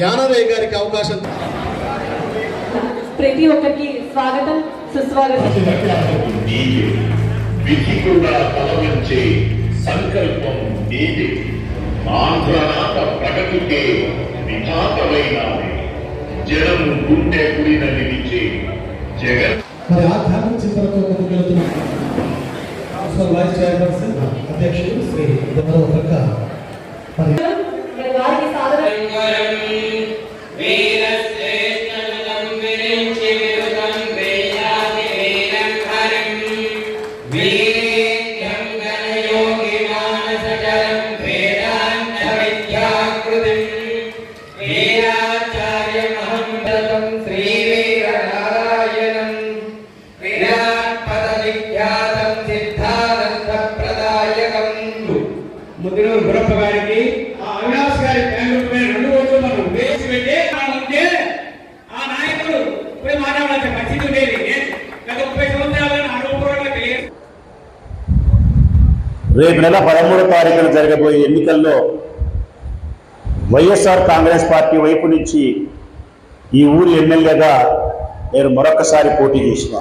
యానారయ్య గారికి అవకాశం. ప్రతి ఒక్కరికి స్వాగతం సుస్వాగతం. విధి కూడా తలవంచే సంకల్పం నీవే ఆంధ్రనాథ ప్రగతికే విధాతమైనావే జనము గుండె గుడిన నిలిచే జగన్ మరి ఆధ్యాత్మిక చింతనతో ముందుకెళ్తున్న. మున్సిపల్ వైస్ చైర్పర్సన్ అధ్యక్షుడు శ్రీ ప్రక్క మరి వారికి రేపు నెల పదమూడో తారీఖున జరగబోయే ఎన్నికల్లో వైఎస్ఆర్ కాంగ్రెస్ పార్టీ వైపు నుంచి ఈ ఊరి ఎమ్మెల్యేగా నేను మరొకసారి పోటీ చేసిన.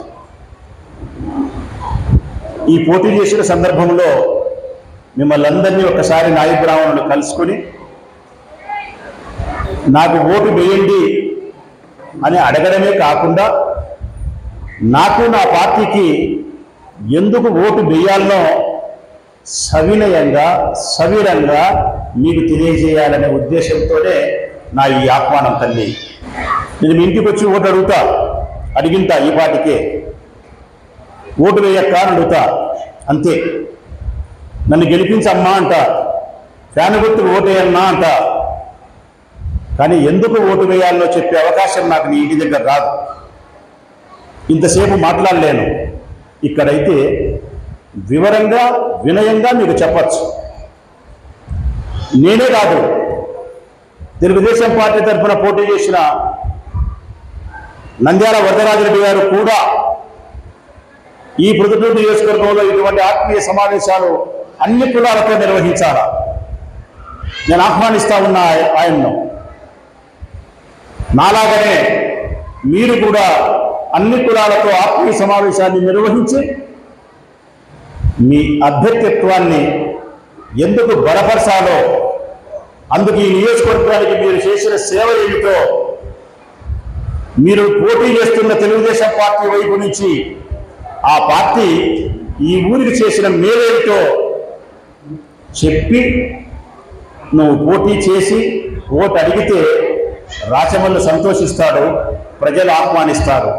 ఈ పోటీ చేసిన సందర్భంలో మిమ్మల్ని అందరినీ ఒకసారి నాయకురావులను బ్రాహ్మణులు కలుసుకొని నాకు ఓటు వేయండి అని అడగడమే కాకుండా నాకు నా పార్టీకి ఎందుకు ఓటు వేయాలనో సవినయంగా సవిరంగా మీకు తెలియజేయాలనే ఉద్దేశంతోనే నా ఈ ఆహ్వానం తల్లి. నేను మీ ఇంటికి వచ్చి ఓటు అడుగుతా అడిగింటా ఈ పాటికే? ఓటు వేయక్క అని అడుగుతా అంతే. నన్ను గెలిపించమ్మా అంట ఫ్యాన్ గుర్తుకు ఓటేయన్నా అంట. కానీ ఎందుకు ఓటు వేయాలో చెప్పే అవకాశం నాకు నీ ఇంటి దగ్గర రాదు. ఇంతసేపు మాట్లాడలేను. ఇక్కడైతే వివరంగా వినయంగా మీకు చెప్పచ్చు. నేనే కాదు తెలుగుదేశం పార్టీ తరఫున పోటీ చేసిన నంద్యాల వరదరాజరెడ్డి గారు కూడా ఈ ప్రతిపూర్తి నియోజకవర్గంలో ఇటువంటి ఆత్మీయ సమావేశాలు అన్ని కులాలతో నిర్వహించాలా? నేను ఆహ్వానిస్తా ఉన్నా ఆయన్ను. నాలాగనే మీరు కూడా అన్ని కులాలతో ఆత్మీయ సమావేశాన్ని నిర్వహించి మీ అభ్యర్థిత్వాన్ని ఎందుకు బలపరచాలో అందుకు ఈ నియోజకవర్గానికి మీరు చేసిన సేవ ఏమిటో మీరు పోటీ చేస్తున్న తెలుగుదేశం పార్టీ వైపు నుంచి ఆ పార్టీ ఈ ఊరికి చేసిన మేలేమిటో చెప్పి నువ్వు పోటీ చేసి ఓటు అడిగితే రాచమల్లు సంతోషిస్తాడు ప్రజలు ఆహ్వానిస్తారు.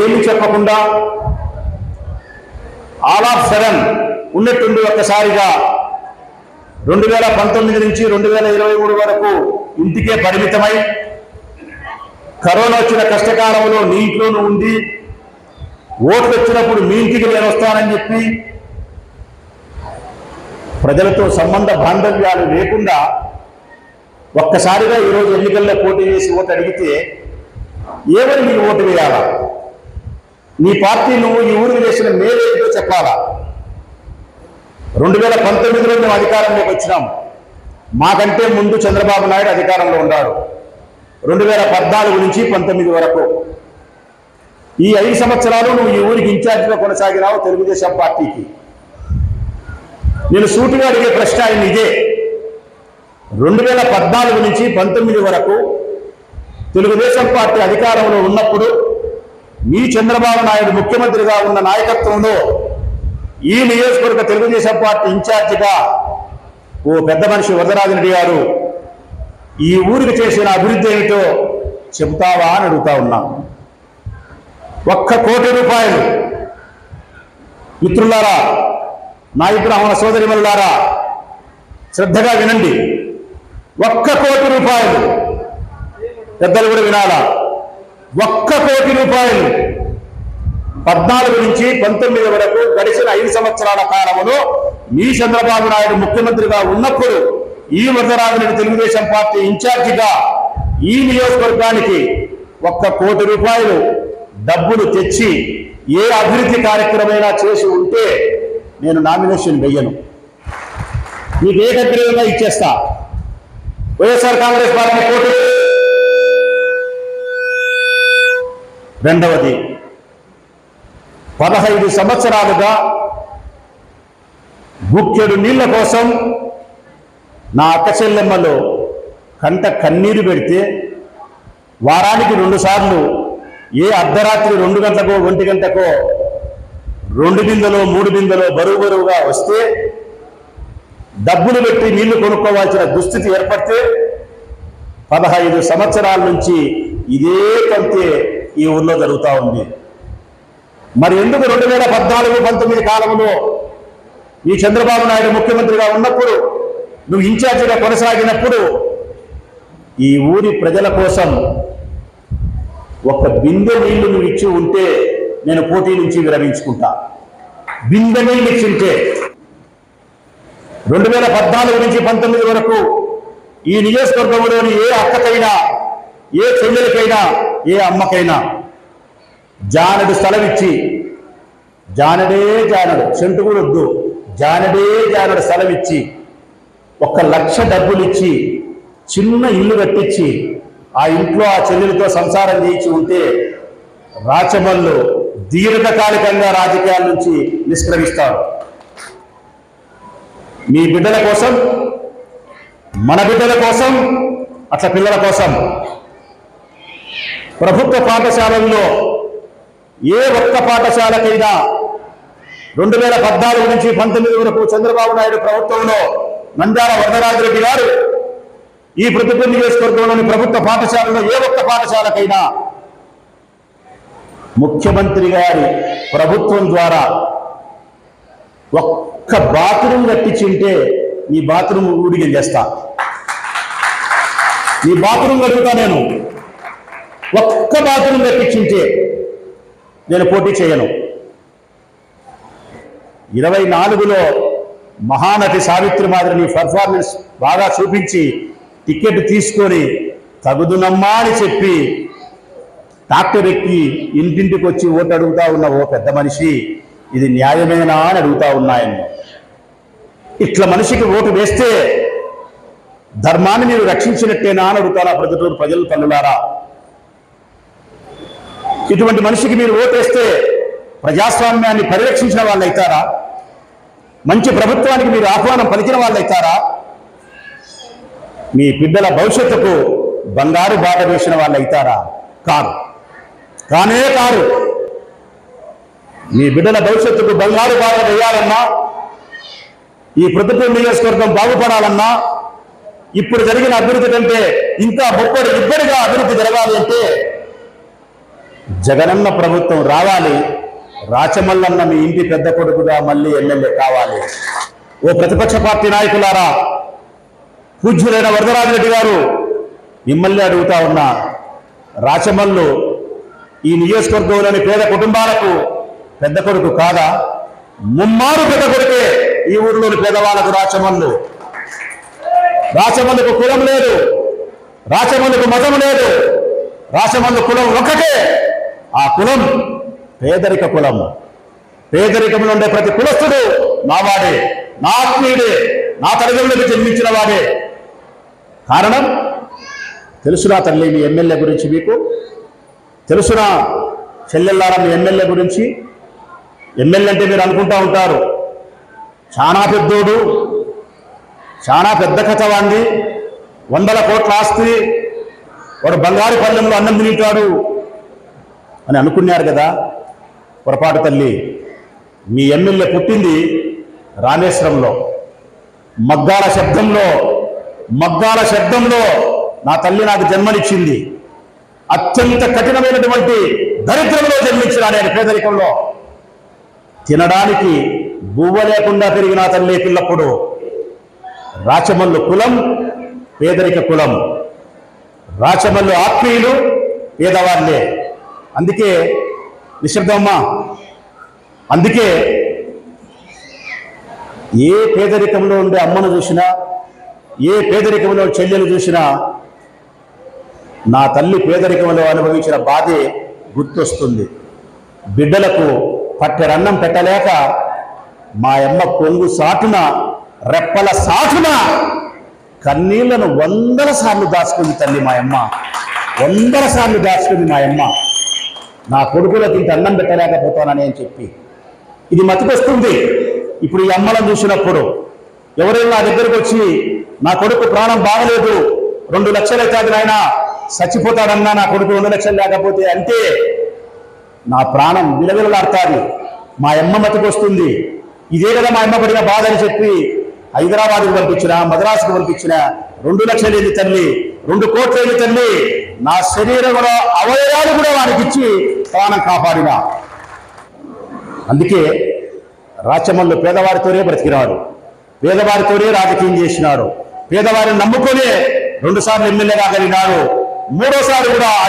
ఏమి చెప్పకుండా ఆల్ ఆఫ్ సడన్ ఉన్నట్టుండి ఒక్కసారిగా రెండు వేల పంతొమ్మిది నుంచి రెండు వేల ఇరవై మూడు వరకు ఇంటికే పరిమితమై కరోనా వచ్చిన కష్టకాలంలో నీ ఇంట్లోనూ ఉండి ఓట్లు వచ్చినప్పుడు మీ ఇంటికి నేను వస్తానని చెప్పి ప్రజలతో సంబంధ బాంధవ్యాలు లేకుండా ఒక్కసారిగా ఈరోజు ఎన్నికల్లో పోటీ చేసి ఓటు అడిగితే ఏమని మీరు ఓటు వేయాలా? నీ పార్టీ నువ్వు ఈ ఊరికి చేసిన మేలేంటో చెప్పాలా? రెండు వేల పంతొమ్మిదిలో మేము అధికారంలోకి వచ్చినాం మాకంటే ముందు చంద్రబాబు నాయుడు అధికారంలో ఉన్నాడు. రెండు వేల పద్నాలుగు నుంచి పంతొమ్మిది వరకు. ఈ ఐదు సంవత్సరాలు నువ్వు ఈ ఊరికి ఇన్ఛార్జిగా కొనసాగినావు తెలుగుదేశం పార్టీకి. నేను సూటిగా అడిగే ప్రశ్న ఆయన ఇదే. రెండు వేల పద్నాలుగు నుంచి పంతొమ్మిది వరకు తెలుగుదేశం పార్టీ అధికారంలో ఉన్నప్పుడు మీ చంద్రబాబు నాయుడు ముఖ్యమంత్రిగా ఉన్న నాయకత్వంలో ఈ నియోజకవర్గ తెలుగుదేశం పార్టీ ఇన్ఛార్జిగా ఓ పెద్ద మనిషి వరదరాజరెడ్డి గారు ఈ ఊరికి చేసిన అభివృద్ధి ఏమిటో చెబుతావా అని అడుగుతా ఉన్నా. ఒక్క కోటి రూపాయలు మిత్రులారా నాయ బ్రాహ్మణ సోదరిమల్లారా శ్రద్ధగా వినండి. ఒక్క కోటి రూపాయలు పెద్దలు కూడా వినాలా? ఒక్క కోటి రూపాయలు. పద్నాలుగు నుంచి పంతొమ్మిది వరకు గడిచిన ఐదు సంవత్సరాల కాలంలో మీ చంద్రబాబు నాయుడు ముఖ్యమంత్రిగా ఉన్నప్పుడు ఈ వరదరాజుని తెలుగుదేశం పార్టీ ఇన్ఛార్జిగా ఈ నియోజకవర్గానికి ఒక్క కోటి రూపాయలు డబ్బులు తెచ్చి ఏ అభివృద్ధి కార్యక్రమైనా చేసి ఉంటే నేను నామినేషన్ వెయ్యను మీకు ఏకగ్రీవంగా ఇచ్చేస్తా. వైఎస్ఆర్ కాంగ్రెస్ పార్టీ కోటి రెండవది పదహైదు సంవత్సరాలుగా గుక్కెడు నీళ్ళ కోసం నా అక్క చెల్లెమ్మలో కంట కన్నీరు పెడితే వారానికి రెండుసార్లు ఏ అర్ధరాత్రి రెండు గంటలకో ఒంటి గంటకో రెండు బిందెలో మూడు బిందెలో బరువు బరువుగా వస్తే డబ్బులు పెట్టి నీళ్ళు కొనుక్కోవాల్సిన దుస్థితి ఏర్పడితే పదహైదు సంవత్సరాల నుంచి ఇదే పంతే ఈ ఊర్లో జరుగుతూ ఉంది. మరి ఎందుకు రెండు వేల పద్నాలుగు పంతొమ్మిది కాలంలో ఈ చంద్రబాబు నాయుడు ముఖ్యమంత్రిగా ఉన్నప్పుడు నువ్వు ఇన్ఛార్జిగా కొనసాగినప్పుడు ఈ ఊరి ప్రజల కోసం ఒక బిందె నీళ్ళు నువ్వు ఇచ్చి ఉంటే నేను పోటీ నుంచి విరమించుకుంటా. బిందె నీళ్ళు ఇచ్చి ఉంటే రెండు వేల పద్నాలుగు నుంచి పంతొమ్మిది వరకు ఈ నియోజకవర్గంలోని ఏ అక్కకైనా ఏ చెల్లెలకైనా ఏ అమ్మకైనా జానడు స్థలం ఇచ్చి జానడే జానడు సెంటు కూడా వద్దు జానడే జానడు స్థలం ఇచ్చి ఒక లక్ష డబ్బులు ఇచ్చి చిన్న ఇల్లు కట్టించి ఆ ఇంట్లో ఆ చెల్లెలతో సంసారం చేయించి ఉంటే రాచమల్లు దీర్ఘకాలికంగా రాజకీయాల నుంచి నిష్క్రమిస్తారు మీ బిడ్డల కోసం మన బిడ్డల కోసం అట్లా పిల్లల కోసం ప్రభుత్వ పాఠశాలల్లో ఏ ఒక్క పాఠశాలకైనా రెండు వేల పద్నాలుగు నుంచి పంతొమ్మిది వరకు చంద్రబాబు నాయుడు ప్రభుత్వంలో నంద్యాల వరదరాజరెడ్డి గారు ఈ ప్రభుత్వ నియోజకవర్గంలోని ప్రభుత్వ పాఠశాలలో ఏ ఒక్క పాఠశాలకైనా ముఖ్యమంత్రి గారి ప్రభుత్వం ద్వారా ఒక్క బాత్రూమ్ కట్టించింటే నీ బాత్రూమ్ ఊడిగం చేస్తా నీ బాత్రూమ్ కట్టుతా నేను. ఒక్క బాత్రూమ్ కట్టించింటే నేను పోటీ చేయను. ఇరవై నాలుగులో మహానటి సావిత్రి మాదిరిని పర్ఫార్మెన్స్ బాగా చూపించి టికెట్ తీసుకొని తగుదునమ్మా అని చెప్పి డాక్టర్ ఎక్కి ఇంటింటికి వచ్చి ఓటు అడుగుతా ఉన్న ఓ పెద్ద మనిషి ఇది న్యాయమేనా అని అడుగుతా ఉన్నాయని ఇట్లా మనిషికి ఓటు వేస్తే ధర్మాన్ని మీరు రక్షించినట్టేనా అని అడుగుతారా ప్రజలు ప్రజలు తల్లులారా? ఇటువంటి మనిషికి మీరు ఓటేస్తే ప్రజాస్వామ్యాన్ని పరిరక్షించిన వాళ్ళు అవుతారా మంచి ప్రభుత్వానికి మీరు ఆహ్వానం పలికిన వాళ్ళు అవుతారా మీ బిడ్డల భవిష్యత్తుకు బంగారు బాట వేసిన వాళ్ళు అవుతారా కారు కానే కారు మీ బిడ్డల భవిష్యత్తుకు బంగారు బాట వేయాలన్నా ఈ ప్రతిపూర్ నియోజకవర్గం బాగుపడాలన్నా ఇప్పుడు జరిగిన అభివృద్ధి కంటే ఇంకా ముప్పటి ఇబ్బడిగా అభివృద్ధి జరగాలి అంటే జగనన్న ప్రభుత్వం రావాలి రాచమల్లన్న మీ ఇంటి పెద్ద కొడుకుగా మళ్ళీ ఎమ్మెల్యే కావాలి. ఓ ప్రతిపక్ష పార్టీ నాయకులారా పూజ్యులైన వరదరాజరెడ్డి గారు మిమ్మల్ని అడుగుతా ఉన్నా రాచమల్లు ఈ నియోజకవర్గంలోని పేద కుటుంబాలకు పెద్ద కొడుకు కాదా? ముమ్మారు పెద్ద కొడుకే ఈ ఊరిలోని పేదవాళ్ళకు రాచమల్లు. రాచమల్లుకు కులం లేదు రాచమల్లుకు మతం లేదు రాచమల్లు కులం ఒక్కటే. ఆ కులం పేదరిక కులము పేదరికంలో ఉండే ప్రతి కులస్తుడు నావాడే నా ఆత్మీయుడే నా తల్లిదండ్రులకు జన్మించిన వాడే. కారణం? తెలుసునా తల్లి మీ ఎమ్మెల్యే గురించి మీకు. తెలుసునా చెల్లెల్లారా మీ ఎమ్మెల్యే గురించి. ఎమ్మెల్యే అంటే మీరు అనుకుంటా ఉంటారు. చాలా పెద్దోడు చాలా పెద్ద కథ వాంది వందల కోట్ల ఆస్తి. వాడు బంగారు పల్లెంలో అన్నం తింటాడు. అని అనుకున్నారు కదా పొరపాటు తల్లి. మీ ఎమ్మెల్యే పుట్టింది రామేశ్వరంలో. మగ్గాల శబ్దంలో మగ్గాల శబ్దంలో నా తల్లి నాకు జన్మనిచ్చింది. అత్యంత కఠినమైనటువంటి దరిద్రంలో జన్మించిన ఆయన పేదరికంలో. తినడానికి బువ్వ లేకుండా పెరిగిన తల్లి పిల్లప్పుడు రాచమల్లు కులం పేదరిక కులం. రాచమల్లు ఆత్మీయులు పేదవాళ్ళే. అందుకే నిశ్శబ్దమ్మ అందుకే ఏ పేదరికంలో ఉండే అమ్మను చూసినా ఏ పేదరికంలో చెల్లెలు చూసినా నా తల్లి పేదరికంలో అనుభవించిన బాధే గుర్తొస్తుంది. బిడ్డలకు పట్టెరన్నం పెట్టలేక మా అమ్మ కొంగు సాటున రెప్పల సాటున కన్నీళ్ళను వందల సార్లు దాచుకుంది తల్లి మా అమ్మ. వందల సార్లు దాచుకుంది మా అమ్మ. నా కొడుకులకు ఇంత అన్నం పెట్టలేకపోతానని అని చెప్పి. ఇది మతికొస్తుంది. ఇప్పుడు ఈ అమ్మలను చూసినప్పుడు ఎవరైనా నా దగ్గరకు వచ్చి నా కొడుకు ప్రాణం బాగలేదు రెండు లక్షలు అవుతుంది నాయన చచ్చిపోతాడన్నా నా కొడుకు రెండు లక్షలు లేకపోతే అంటే నా ప్రాణం విలవిలలాడతాది. మా అమ్మ మతికొస్తుంది. ఇదే కదా మా అమ్మ పడిన బాధ అని చెప్పి హైదరాబాద్కు పంపించిన మద్రాసుకు పంపించిన రెండు లక్షలు ఏంది తల్లి. రెండు కోట్లు తల్లి నా శరీరంలో అవయవాలు కూడా వారికి ఇచ్చి ప్రాణం కాపాడిన. అందుకే రాచమల్లు పేదవారితోనే బ్రతికినాడు. పేదవారితోనే రాజకీయం చేసినాడు. పేదవారిని నమ్ముకునే రెండుసార్లు ఎమ్మెల్యేగా ఎమ్మెల్యే కాగలిగినాడు. మూడోసారి కూడా ఆ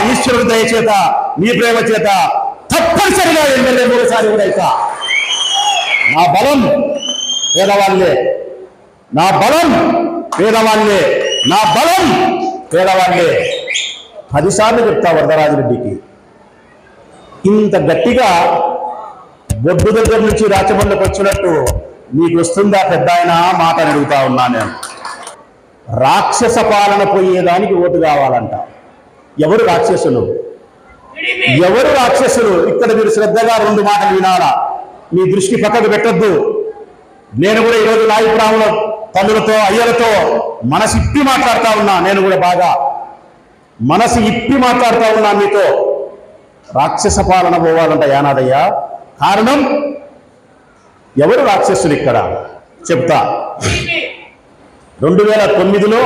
దయచేత నీ మీ ప్రేమ చేత తప్పనిసరిగా ఎమ్మెల్యే మూడోసారి కూడా అయితా. నా బలం పేదవాళ్ళే. నా బలం పేదవాళ్ళే. నా బలం పేదవాళ్ళే. పదిసార్లు చెప్తా వరదరాజరెడ్డికి. ఇంత గట్టిగా బొడ్డు దగ్గర నుంచి రాచబండకు వచ్చినట్టు నీకు వస్తుందా పెద్ద ఆయన? మాట అడుగుతా ఉన్నా నేను. రాక్షస పాలన పోయేదానికి ఓటు కావాలంట. ఎవరు రాక్షసులు? ఎవరు రాక్షసులు? ఇక్కడ మీరు శ్రద్ధగా రెండు మాటలు వినాలా. మీ దృష్టి పక్కకు పెట్టొద్దు. నేను కూడా ఈరోజు నాయకురాముల తల్లులతో అయ్యలతో మనసు ఇప్పి మాట్లాడుతా ఉన్నా నేను కూడా బాగా. మనసు ఇప్పి మాట్లాడుతా ఉన్నా మీతో. రాక్షస పాలన పోవాలంట యానాదయ్య. కారణం ఎవరు రాక్షసులు ఇక్కడ? చెప్తా. రెండు వేల తొమ్మిదిలో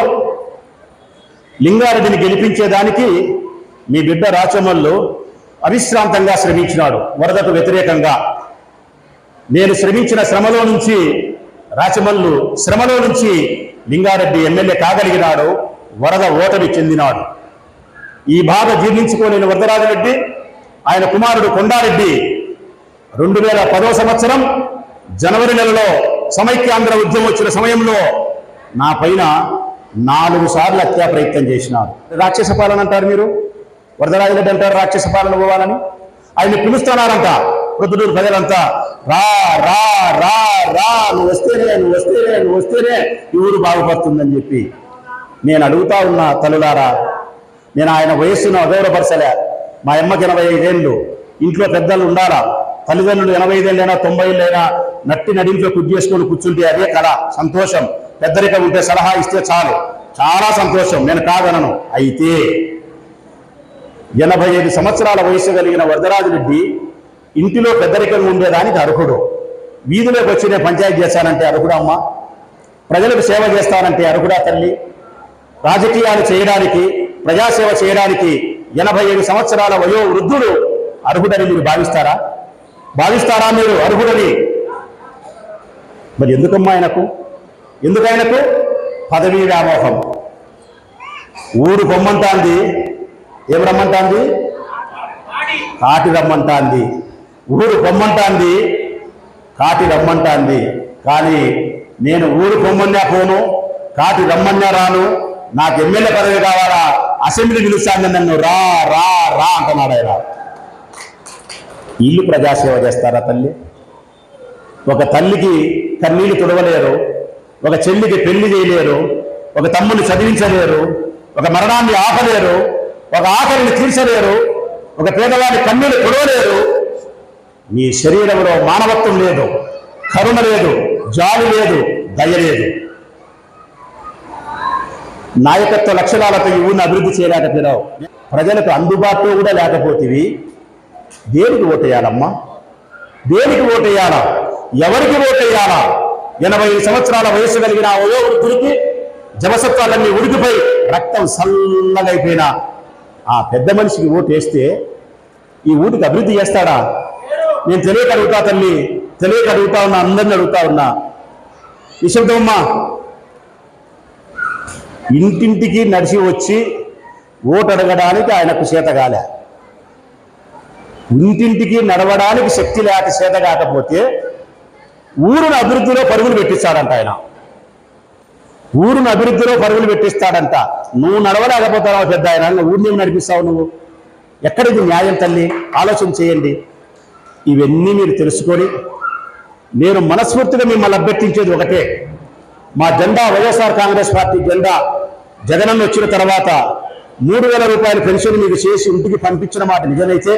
లింగారెడ్డిని గెలిపించేదానికి మీ బిడ్డ రాచమల్లు అవిశ్రాంతంగా శ్రమించినాడు. వరదకు వ్యతిరేకంగా. నేను శ్రమించిన శ్రమలో నుంచి రాచమల్లు శ్రమలో నుంచి లింగారెడ్డి ఎమ్మెల్యే కాగలిగినాడు వరద ఓటమి చెందినాడు. ఈ బాధ జీర్ణించుకోలేని వరదరాజరెడ్డి ఆయన కుమారుడు కొండారెడ్డి రెండు వేల పదో సంవత్సరం జనవరి నెలలో సమైక్యాంధ్ర ఉద్యమం వచ్చిన సమయంలో నా పైన నాలుగు సార్లు హత్యా ప్రయత్నం చేసినారు రాక్షస పాలన అంటారు మీరు? వరదరాజరెడ్డి అంటారు రాక్షస పాలన పోవాలని? ఆయన పిలుస్తున్నారంట ప్రొద్దుటూరు ప్రజలంతా రా రా రా రా నువ్వు వస్తేనే నువ్వు వస్తేనే నువ్వు వస్తేనే ఈ ఊరు బాగుపడుతుందని చెప్పి నేను అడుగుతా ఉన్నా తల్లులారా నేను ఆయన వయస్సును అగౌరవపరచలే. మా అమ్మకి ఎనభై ఐదేళ్ళు ఇంట్లో పెద్దలు ఉండాలా? తల్లిదండ్రులు ఎనభై ఐదేళ్ళైనా తొంభై ఏళ్ళైనా నట్టి నడింట్లో కుద్ది చేసుకొని కూర్చుంటే అదే కళ సంతోషం. పెద్దరికం ఉంటే సలహా ఇస్తే చాలు. చాలా సంతోషం. నేను కాదనను. అయితే ఎనభై ఐదు సంవత్సరాల వయసు కలిగిన వరదరాజరెడ్డి ఇంటిలో పెద్దరికంగా ఉండేదానికి అర్హుడు. వీధిలోకి వచ్చి నేను పంచాయతీ చేస్తానంటే అర్హుడా అమ్మ? ప్రజలకు సేవ చేస్తానంటే అర్హుడా తల్లి? రాజకీయాలు చేయడానికి ప్రజాసేవ చేయడానికి ఎనభై ఏడు సంవత్సరాల వయో వృద్ధుడు అర్హుడని మీరు భావిస్తారా? భావిస్తారా మీరు అర్హుడని? మరి ఎందుకమ్మా ఆయనకు? ఎందుకు ఆయనకు పదవీ వ్యామోహం. ఊరు పొమ్మంటాంది ఏం రమ్మంటాంది? కాటి రమ్మంటాంది. ఊరు పొమ్మంటాంది కాటి రమ్మంటాంది. కానీ నేను ఊరు పొమ్మన్నా పోను కాటి రమ్మన్నా రాను. నాకు ఎమ్మెల్యే పదవి కావాలా అసెంబ్లీ పిలుస్తాను నన్ను. రా రా రా అంటున్నాడు ఆయన. ఇల్లు ప్రజాసేవ చేస్తారా తల్లి? ఒక తల్లికి కన్నీళ్ళు తుడవలేరు ఒక చెల్లికి పెళ్ళి చేయలేరు ఒక తమ్ముని చదివించలేరు ఒక మరణాన్ని ఆపలేరు ఒక ఆకలిని తీర్చలేరు ఒక పేదవాడి కన్నీళ్ళు తుడవలేరు మీ శరీరంలో మానవత్వం లేదు కరుణ లేదు జాలి లేదు దయ లేదు. నాయకత్వ లక్షణాలతో ఈ ఊరిని అభివృద్ధి చేయలేకపోయినావు. ప్రజలకు అందుబాటులో కూడా లేకపోతేవి. దేనికి ఓటేయాలమ్మా? దేనికి ఓటేయాలా? ఎవరికి ఓటేయాలా? ఎనభై సంవత్సరాల వయసు కలిగిన ఆ ఓ వృద్ధుడికి జవసత్వాలన్నీ ఉడికిపోయి రక్తం సల్లగైపోయిన ఆ పెద్ద మనిషికి ఓటు వేస్తే ఈ ఊరికి అభివృద్ధి చేస్తాడా? నేను తెలియక అడుగుతా తల్లి. తెలియక అడుగుతా ఉన్నా అందరిని అడుగుతా ఉన్నా. నిశ్శబ్దమ్మా ఇంటింటికి నడిచి వచ్చి ఓటు అడగడానికి ఆయనకు చేతగాలే ఇంటింటికి నడవడానికి శక్తి లేక చేత కాకపోతే ఊరును అభివృద్ధిలో పరుగులు పెట్టిస్తాడంట ఆయన. ఊరును అభివృద్ధిలో పరుగులు పెట్టిస్తాడంట. నువ్వు నడవలేకపోతావు పెద్ద ఆయన? ఊరిని నడిపిస్తావు నువ్వు. ఎక్కడిది న్యాయం తల్లి? ఆలోచన చేయండి. ఇవన్నీ మీరు తెలుసుకొని నేను మనస్ఫూర్తిగా మిమ్మల్ని అభ్యర్థించేది ఒకటే. మా జెండా వైఎస్ఆర్ కాంగ్రెస్ పార్టీ జెండా జగనన్న వచ్చిన తర్వాత మూడు వేల రూపాయల పెన్షన్ మీకు చేసి ఇంటికి పంపించిన మాట నిజమైతే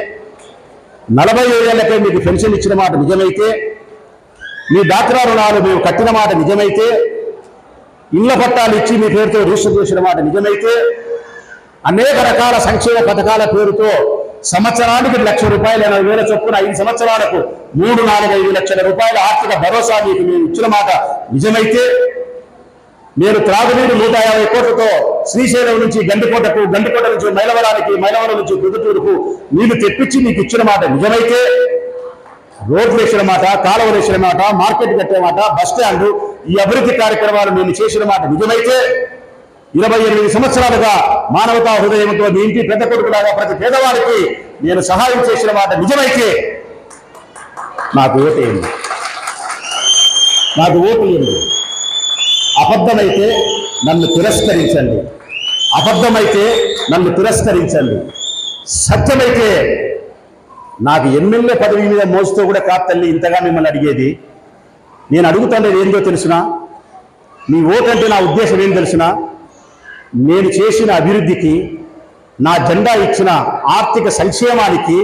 నలభై ఏళ్ళకే మీకు పెన్షన్ ఇచ్చిన మాట నిజమైతే మీ డాక్రా రుణాలు మేము కట్టిన మాట నిజమైతే ఇళ్ళ పట్టాలు ఇచ్చి మీ పేరుతో రిజిస్టర్ చేసిన మాట నిజమైతే అనేక రకాల సంక్షేమ పథకాల పేరుతో సంవత్సరానికి లక్ష రూపాయలు ఎనభై వేల చొప్పున ఐదు సంవత్సరాలకు మూడు నాలుగు ఐదు లక్షల రూపాయల ఆర్థిక భరోసా మీకు మేము ఇచ్చిన మాట. నిజమైతే నేను త్రాగునీరు నూట యాభై కోట్లతో శ్రీశైలం నుంచి గండికోటకు గండికోట నుంచి మైలవరానికి మైలవరం నుంచి గుంటూరుకు నీళ్ళు తెప్పించి మీకు ఇచ్చిన మాట. నిజమైతే రోడ్లు వేసిన మాట కాలువలు వేసిన మాట మార్కెట్ కట్టే మాట బస్ స్టాండ్ ఈ అభివృద్ధి కార్యక్రమాలు నేను చేసిన మాట. నిజమైతే ఇరవై ఎనిమిది సంవత్సరాలుగా మానవతా హృదయంతో మీ ఇంటి పెద్ద కొడుకులాగా ప్రతి పేదవాడికి నేను సహాయం చేసిన మాట నిజమైతే నాకు ఓటేయండి నాకు ఓటు అబద్ధమైతే నన్ను తిరస్కరించండి. అబద్ధమైతే నన్ను తిరస్కరించండి. సత్యమైతే నాకు ఎమ్మెల్యే పదవి మీద మోస్తూ కూడా కాదు తల్లి ఇంతగా మిమ్మల్ని అడిగేది. నేను అడుగుతాను ఏందో తెలుసునా? మీ ఓటు అంటే నా ఉద్దేశం ఏం తెలుసునా? నేను చేసిన అభివృద్ధికి నా జెండా ఇచ్చిన ఆర్థిక సంక్షేమానికి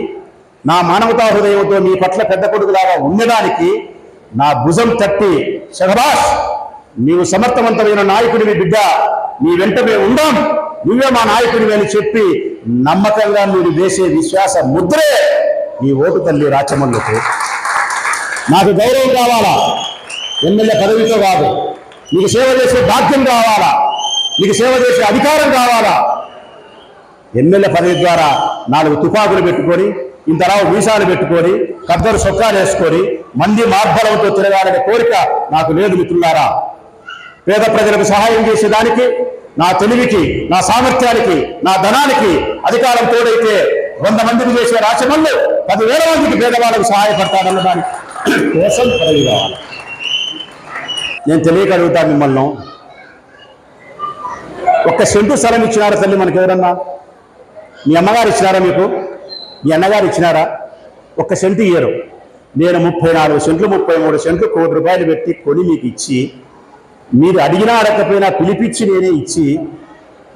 నా మానవతా హృదయంతో మీ పట్ల పెద్ద కొడుకులాగా ఉండడానికి నా భుజం తట్టి శహబాష్ నీవు సమర్థవంతమైన నాయకుడివి బిడ్డ నీ వెంట మేము ఉందాం నువ్వే మా నాయకుడివి అని చెప్పి నమ్మకంగా మీరు వేసే విశ్వాస ముద్రే ఈ ఓటు తల్లి రాచమల్లుకు నాకు గౌరవం కావాలా? ఎమ్మెల్యే పదవితో కాదు. నీకు సేవ చేసే భాగ్యం కావాలా? నీకు సేవ చేసే అధికారం కావాలా? ఎమ్మెల్యే పదవి ద్వారా నాలుగు తుపాకులు పెట్టుకొని ఇంతరావు వీసాలు పెట్టుకొని కద్దరు సొక్కాలు వేసుకొని మంది మార్బలంతో తిరగాలనే కోరిక నాకు లేదు మిత్రులారా. పేద ప్రజలకు సహాయం చేసేదానికి నా తెలివికి నా సామర్థ్యానికి నా ధనానికి అధికారం తోడైతే వంద మందికి చేసే రాచమల్లు పదివేల మందికి పేదవాళ్ళకు సహాయపడతాడన్న దాని కోసం పదవి కావాలి. నేను తెలియక మిమ్మల్ని. ఒక్క సెంటు స్థలం ఇచ్చినారా తల్లి మనకి ఎవరన్నా మీ అమ్మగారు ఇచ్చినారా మీకు? మీ అన్నగారు ఇచ్చినారా? ఒక్క సెంటు ఇయ్యరు. నేను ముప్పై నాలుగు సెంట్లు ముప్పై మూడు సెంట్లు కోటి రూపాయలు పెట్టి కొని మీకు ఇచ్చి మీరు అడిగినా అడగకపోయినా పిలిపించి నేనే ఇచ్చి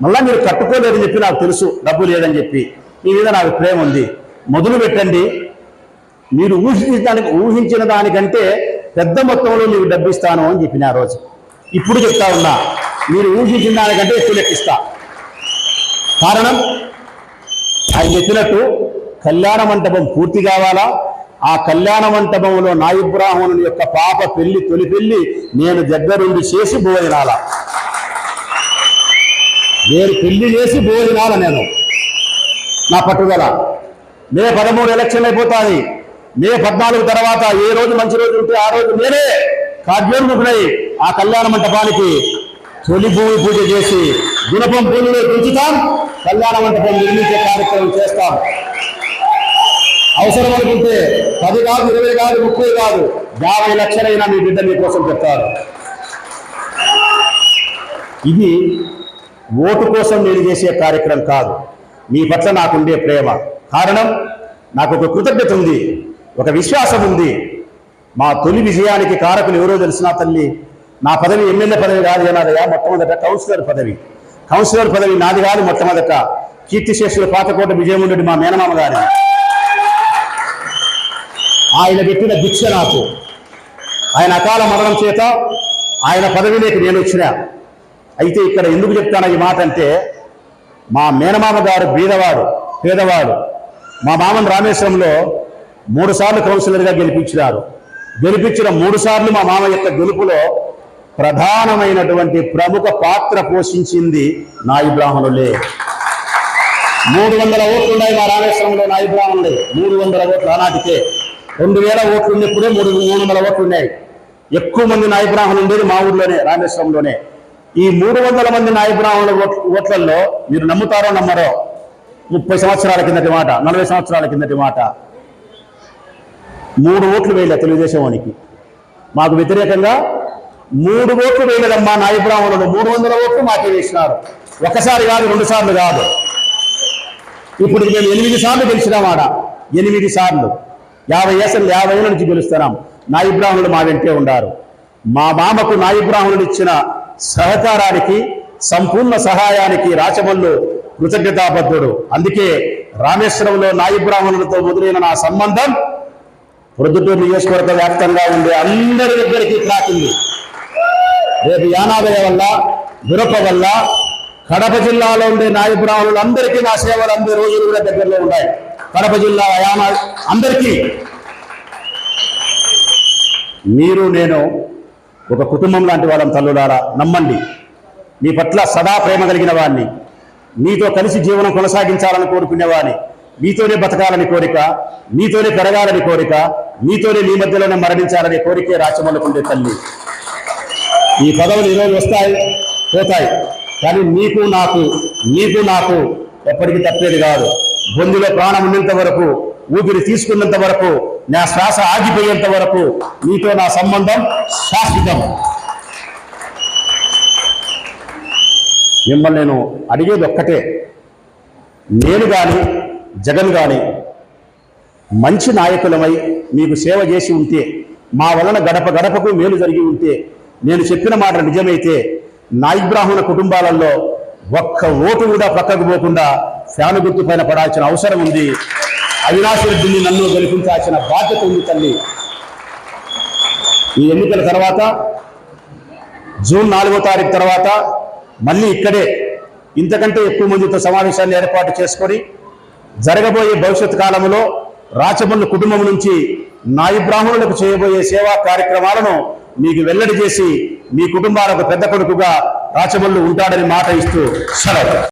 మళ్ళీ మీరు కట్టుకోలేదని చెప్పి నాకు తెలుసు డబ్బు లేదని చెప్పి. మీ మీద నాకు ప్రేమ ఉంది. మొదలు పెట్టండి. మీరు ఊహించడానికి ఊహించిన దానికంటే పెద్ద మొత్తంలో మీకు డబ్బు ఇస్తాను అని చెప్పిన ఆ రోజు. ఇప్పుడు చెప్తా ఉన్నా. మీరు ఊహించిన దానికంటే ఎక్కువ లెక్కిస్తా. కారణం ఆయన చెప్పినట్టు కళ్యాణ మంటపం పూర్తి కావాలా? ఆ కళ్యాణ మంటపంలో నాయిబ్రాహ్మణుని యొక్క పాప పెళ్ళి తొలి పెళ్ళి నేను దగ్గరుండి చేసి భోజనాల. నేను పెళ్ళి చేసి భోజనాల నేను. నా పట్టుదల. మే పదమూడు ఎలక్షన్ అయిపోతాయి మే పద్నాలుగు తర్వాత ఏ రోజు మంచి రోజు ఉంటే ఆ రోజు నేనే. కాద్యోన్ముఖునై ఆ కళ్యాణ మంటపానికి తొలి భూమి పూజ చేసి గుణపం పూజలో పెంచుతాం. కళ్యాణ మంటపం నిర్మించే కార్యక్రమం చేస్తాం. అవసరం అనుకుంటే పది కాదు ఇరవై కాదు ముప్పై కాదు యాభై లక్షలైనా మీ బిడ్డ మీకోసం చెప్తారు. ఇది ఓటు కోసం నేను చేసే కార్యక్రమం కాదు. మీ పట్ల నాకుండే ప్రేమ. కారణం నాకు ఒక కృతజ్ఞత ఉంది ఒక విశ్వాసం ఉంది. మా తొలి విజయానికి కారకులు ఎవరో తెలిసిన తల్లి నా పదవి ఎమ్మెల్యే పదవి కాదు ఏనాదయ్యా మొట్టమొదట కౌన్సిలర్ పదవి. కౌన్సిలర్ పదవి నాది కాదు మొట్టమొదట. కీర్తిశేషుల పాతకోట విజయముండెడ్డి మా మేనమామ గారి ఆయన పెట్టిన దీక్ష నాకు. ఆయన అకాల మరణం చేత ఆయన పదవిలోకి నేను వచ్చిన. అయితే ఇక్కడ ఎందుకు చెప్తాను ఈ మాట అంటే మా మేనమామ గారు బీదవాడు పేదవాడు. మా మామన్ రామేశ్వరంలో మూడుసార్లు కౌన్సిలర్గా గెలిపించినారు. గెలిపించిన మూడుసార్లు మా మామ యొక్క గెలుపులో ప్రధానమైనటువంటి ప్రముఖ పాత్ర పోషించింది నాయబ్రాహ్మణులే మూడు వందల ఓట్లు ఉన్నాయి మా రామేశ్వరంలో నాయబ్రాహ్మణులే మూడు వందల ఓట్లు ఆనాటికే. రెండు వేల ఓట్లు ఉన్నప్పుడే మూడు మూడు వందల ఓట్లు ఉన్నాయి ఎక్కువ మంది నాయబ్రాహ్మణులు ఉండేది మా ఊర్లోనే రామేశ్వరంలోనే. ఈ మూడు వందల మంది నాయబ్రాహ్మణుల ఓట్లలో మీరు నమ్ముతారో నమ్మరో ముప్పై సంవత్సరాల కిందటి మాట నలభై సంవత్సరాల కిందటి మాట. మూడు ఓట్లు వేయలే తెలుగుదేశం వానికి. మాకు వ్యతిరేకంగా మూడు ఓట్లు వేయలేదమ్మా నాయబ్రాహ్మణులు మూడు వందల ఓట్లు మాకే వేసినారు. ఒకసారి కాదు రెండు సార్లు కాదు. ఇప్పుడు మేము ఎనిమిది సార్లు గెలిచినామాడ ఎనిమిది సార్లు. యాభై ఏసలు యాభై ఏళ్ళ నుంచి గెలుస్తున్నాం. నాయిబ్రాహ్మణులు మా వెంటే ఉన్నారు మా మామకు నాయిబ్రాహ్మణులు ఇచ్చిన సహకారానికి సంపూర్ణ సహాయానికి రాచమల్లు కృతజ్ఞతాబద్ధుడు. అందుకే రామేశ్వరంలో నాయబ్రాహ్మణులతో మొదలైన నా సంబంధం ప్రొద్దుటూరు నియోజకవర్గ వ్యాప్తంగా ఉండే అందరి దగ్గరికి తాకింది రేపు యానాదయ వల్ల గురప వల్ల కడప జిల్లాలో ఉండే నాయబ్రాహ్మణులు అందరికీ నా సేవలు అందే రోజులు కూడా దగ్గరలో ఉన్నాయి. కడప జిల్లా యానా అందరికీ. మీరు నేను ఒక కుటుంబం లాంటి వాళ్ళం తల్లులారా నమ్మండి. మీ పట్ల సదా ప్రేమ కలిగిన వాడిని మీతో కలిసి జీవనం కొనసాగించాలని కోరుకునేవాడిని మీతోనే బతకాలని కోరిక మీతోనే పెరగాలని కోరిక మీతోనే మీ మధ్యలోనే మరణించాలనే కోరికే రాచమల్లకుండే తల్లి. ఈ పదవులు ఈరోజు వస్తాయి పోతాయి. కానీ నీకు నాకు నీకు నాకు ఎప్పటికీ తప్పేది కాదు. బొందిలో ప్రాణం ఉన్నంత వరకు ఊపిరి తీసుకున్నంత వరకు నా శ్వాస ఆగిపోయేంత వరకు నీతో నా సంబంధం శాశ్వతం. మిమ్మల్ని నేను అడిగేది ఒక్కటే. నేను కానీ జగన్ కానీ మంచి నాయకులమై మీకు సేవ చేసి ఉంటే మా వలన గడప గడపకు మేలు జరిగి ఉంటే నేను చెప్పిన మాట నిజమైతే నాయిబ్రాహ్మణ కుటుంబాలలో ఒక్క ఓటు కూడా పక్కకు పోకుండా ఫ్యాను గుర్తు పైన పడాల్సిన అవసరం ఉంది. అవినాష్ రెడ్డిని నన్ను గెలిపించాల్సిన బాధ్యత ఉంది తల్లి. ఈ ఎన్నికల తర్వాత జూన్ నాలుగో తారీఖు తర్వాత మళ్ళీ ఇక్కడే ఇంతకంటే ఎక్కువ మందితో సమావేశాన్ని ఏర్పాటు చేసుకొని జరగబోయే భవిష్యత్ కాలంలో రాచమల్లు కుటుంబం నుంచి నాయి బ్రాహ్మణులకు చేయబోయే సేవా కార్యక్రమాలను మీకు వెల్లడి చేసి మీ కుటుంబాలకు పెద్ద కొడుకుగా రాచమల్లు ఉంటాడని మాట ఇస్తూ సెలవు.